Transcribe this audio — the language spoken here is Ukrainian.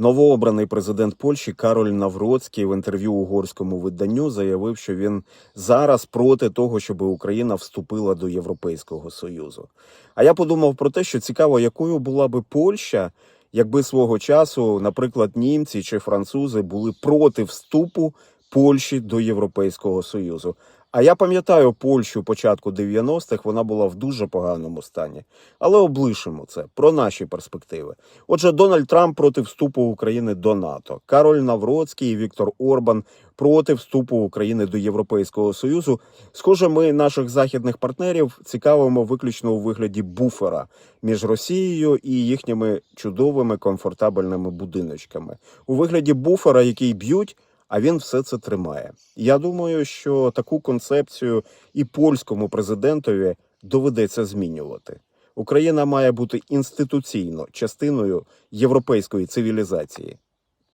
Новообраний президент Польщі Кароль Навроцький в інтерв'ю угорському виданню заявив, що він зараз проти того, щоб Україна вступила до Європейського союзу. А я подумав про те, що цікаво, якою була би Польща, якби свого часу, наприклад, німці чи французи були проти вступу Польщі до Європейського союзу. А я пам'ятаю Польщу початку 90-х, вона була в дуже поганому стані. Але облишимо це про наші перспективи. Отже, Дональд Трамп проти вступу України до НАТО, Кароль Навроцький і Віктор Орбан проти вступу України до Європейського союзу. Схоже, ми наших західних партнерів цікавимо виключно у вигляді буфера між Росією і їхніми чудовими комфортабельними будиночками. У вигляді буфера, який б'ють. А він все це тримає. Я думаю, що таку концепцію і польському президентові доведеться змінювати. Україна має бути інституційно частиною європейської цивілізації.